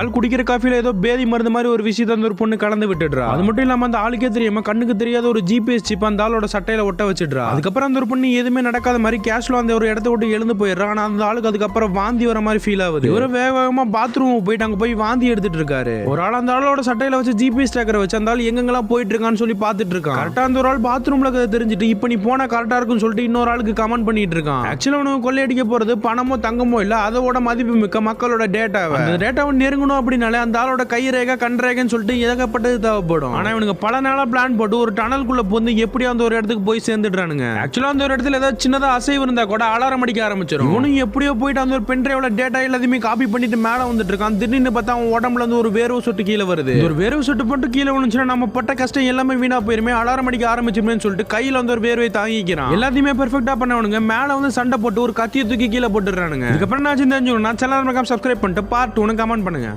ஆள் குடிக்கிற காஃபில ஏதோ பேதி மருந்து மாதிரி ஒரு விஷயத்த அந்த ஒரு பொண்ணு கலந்து விட்டுடுறா. அது மட்டும் இல்லாம அந்த ஆளுக்கே தெரியாம கண்ணுக்கு தெரியாத ஒரு ஜிபிஎஸ் சிப் அந்த ஆளோட சட்டையில ஒட்ட வச்சிடுறா. அதுக்கப்புறம் அந்த ஒரு பொண்ணு எதுவுமே நடக்காத மாதிரி கேஷ்ல அந்த ஒரு இடத்த விட்டு எழுந்து போயிடுறா. ஆனா அந்த ஆளுக்கு அதுக்கப்புறம் வாந்தி வர மாதிரி ஃபீல் ஆகுது. இவரு வேக வேகமா பாத்ரூம் போயிட்டு அங்க போய் வாந்தி எடுத்துட்டு இருக்காரு. ஒரு ஆள் அந்த ஆளோட சட்டையில வச்சு ஜிபிஎஸ் டேக்கரை வச்சு அந்த ஆள் எங்கெங்கெல்லாம் போயிட்டு இருக்கான்னு சொல்லி பார்த்துட்டு இருக்கான். கரெக்டா அந்த ஒரு ஆள் பாத்ரூம்ல தெரிஞ்சுட்டு இப்போ நீ போனா கரெக்டா இருக்கும்னு சொல்லிட்டு இன்னொரு ஆளுக்கு கமெண்ட் பண்ணிட்டு இருக்கான். ஆக்சுவலா உனக்கு கொள்ளையடிக்க போறது பணமோ தங்கமோ இல்ல அதோட மதிப்பு மிக்க மக்களோட டேட்டாவை அந்த டேட்டாவை நெருங்கணும் அப்படின்னாலே அந்த ஆளோட கை ரேகை கண் ரேகைன்னு சொல்லிட்டு ஏகப்பட்டது தேவைப்படும். ஆனா இவனுக்கு பல நாளா பிளான் போட்டு ஒரு டனல்குள்ள வந்து எப்படியோ அந்த ஒரு இடத்துக்கு போய் சேர்ந்துடுறானுங்க. ஆக்சுவலா அந்த ஒரு இடத்துல ஏதாவது சின்னதா அசைவு இருந்தா கூட அலாரம் அடிக்க ஆரம்பிச்சிடும் இவனும் எப்படியோ போயிட்டு அந்த ஒரு பென் டிரைவ்ல டேட்டா எல்லாத்தையுமே காப்பி பண்ணிட்டு மேல வந்துட்டு இருக்கான். திடீர்னு பார்த்தா அவன் உடம்புல இருந்து ஒரு வேர்வை சொட்டு கீழே வருது. ஒரு வேர்வை சொட்டு போட்டு கீழே விழுந்துச்சுன்னா நம்ம பட்ட கஷ்டம் எல்லாமே வீணா போயிருமே அலாரம் அடிக்க ஆரம்பிச்சுமே சொல்லிட்டு கையில வந்து ஒரு வேர்வை தாங்கிக்கிறான். எல்லாத்தையுமே பெர்ஃபெக்ட்டா பண்ணவனுங்க. மேல வந்து சண்டை போட்டு ஒரு கத்தியை தூக்கி கீழே போட்டுறானுங்க இதுக்கப்புறம் நான் தெரிஞ்சுக்கணும் நான் சேனல் சப்ஸ்கிரைப் பண்ணிட்டு பார்ட் ஒன்று கமெண்ட் பண்ணுங்க.